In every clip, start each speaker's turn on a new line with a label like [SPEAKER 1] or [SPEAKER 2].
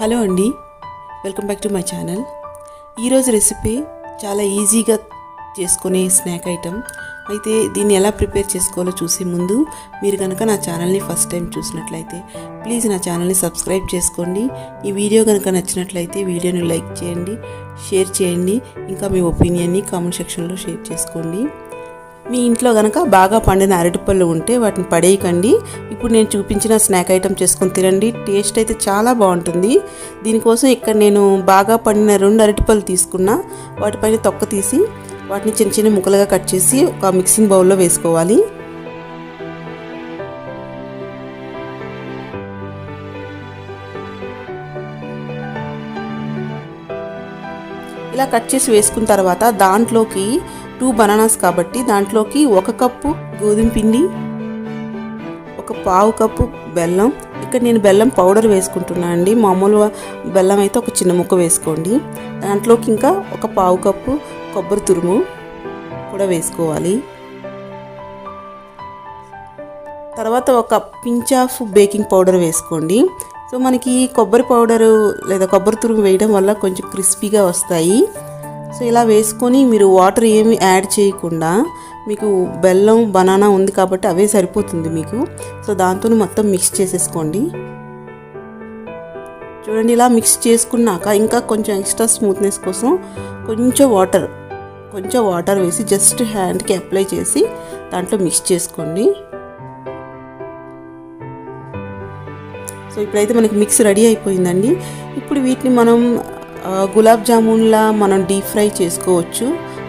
[SPEAKER 1] Hello అండి. Welcome back to my channel. ఈరోజు recipe చాలా ఈజీగా చేసుకునే స్నాక్ ఐటెం అయితే దీన్ని ఎలా ప్రిపేర్ చేసుకోవాలో చూసే ముందు మీరు కనుక నా ఛానల్ని ఫస్ట్ టైం చూసినట్లయితే ప్లీజ్ నా ఛానల్ని సబ్స్క్రైబ్ చేసుకోండి. ఈ వీడియో కనుక నచ్చినట్లయితే వీడియోని లైక్ చేయండి షేర్ చేయండి ఇంకా మీ ఒపీనియన్ని కామెంట్ సెక్షన్లో షేర్ చేసుకోండి. మీ ఇంట్లో కనుక బాగా పండిన అరటిపళ్ళు ఉంటే వాటిని పడేయకండి. ఇప్పుడు నేను చూపించిన స్నాక్ ఐటెం చేసుకొని తినండి. టేస్ట్ అయితే చాలా బాగుంటుంది. దీనికోసం ఇక్కడ నేను బాగా పండిన రెండు అరటిపళ్ళు తీసుకున్నా. వాటిపైన తొక్క తీసి వాటిని చిన్న చిన్న ముక్కలుగా కట్ చేసి ఒక మిక్సింగ్ బౌల్లో వేసుకోవాలి. ఇలా కట్ చేసి వేసుకున్న తర్వాత దాంట్లోకి టూ బనానాస్ కాబట్టి దాంట్లోకి ఒక కప్పు గోధుమ పిండి ఒక పావు కప్పు బెల్లం. ఇక్కడ నేను బెల్లం పౌడర్ వేసుకుంటున్నాను అండి. మామూలుగా బెల్లం అయితే ఒక చిన్న ముక్క వేసుకోండి. దాంట్లోకి ఇంకా ఒక పావు కప్పు కొబ్బరి తురుము కూడా వేసుకోవాలి. తర్వాత ఒక పించ్ ఆఫ్ బేకింగ్ పౌడర్ వేసుకోండి. సో మనకి కొబ్బరి పౌడరు లేదా కొబ్బరి తురుము వేయడం వల్ల కొంచెం క్రిస్పీగా వస్తాయి. సో ఇలా వేసుకొని మీరు వాటర్ ఏమి యాడ్ చేయకుండా మీకు బెల్లం బనానా ఉంది కాబట్టి అవే సరిపోతుంది మీకు. సో దాంతో మొత్తం మిక్స్ చేసేసుకోండి. చూడండి ఇలా మిక్స్ చేసుకున్నాక ఇంకా కొంచెం ఎక్స్ట్రా స్మూత్నెస్ కోసం కొంచెం వాటర్ కొంచెం వాటర్ వేసి జస్ట్ హ్యాండ్కి అప్లై చేసి దాంట్లో మిక్స్ చేసుకోండి. సో ఇప్పుడైతే మనకి మిక్స్ రెడీ అయిపోయిందండి. ఇప్పుడు వీటిని మనం గులాబ్ జామున్లా మనం డీప్ ఫ్రై చేసుకోవచ్చు.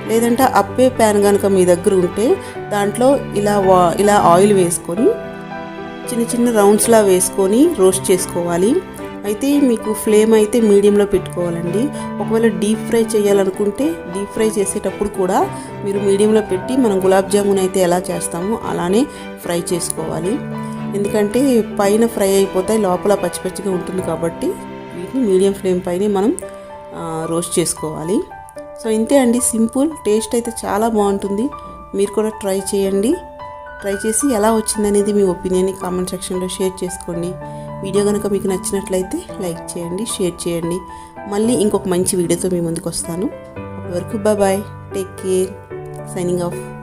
[SPEAKER 1] లేదంటే అప్పే ప్యాన్ కనుక మీ దగ్గర ఉంటే దాంట్లో ఇలా వా ఇలా ఆయిల్ వేసుకొని చిన్న చిన్న రౌండ్స్లా వేసుకొని రోస్ట్ చేసుకోవాలి. అయితే మీకు ఫ్లేమ్ అయితే మీడియంలో పెట్టుకోవాలండి. ఒకవేళ డీప్ ఫ్రై చేయాలనుకుంటే డీప్ ఫ్రై చేసేటప్పుడు కూడా మీరు మీడియంలో పెట్టి మనం గులాబ్ జామున్ అయితే ఎలా చేస్తామో అలానే ఫ్రై చేసుకోవాలి. ఎందుకంటే పైన ఫ్రై అయిపోతాయి లోపల పచ్చి పచ్చిగా ఉంటుంది కాబట్టి వీటిని మీడియం ఫ్లేమ్ పైనే మనం రోస్ట్ చేసుకోవాలి. సో ఇంతే అండి. సింపుల్ టేస్ట్ అయితే చాలా బాగుంటుంది. మీరు కూడా ట్రై చేయండి. ట్రై చేసి ఎలా వచ్చిందనేది మీ ఒపీనియన్ని కామెంట్ సెక్షన్లో షేర్ చేసుకోండి. వీడియో కనుక మీకు నచ్చినట్లయితే లైక్ చేయండి షేర్ చేయండి. మళ్ళీ ఇంకొక మంచి వీడియోతో మీ ముందుకు వస్తాను. అప్పటి వరకు bye take care. Signing off.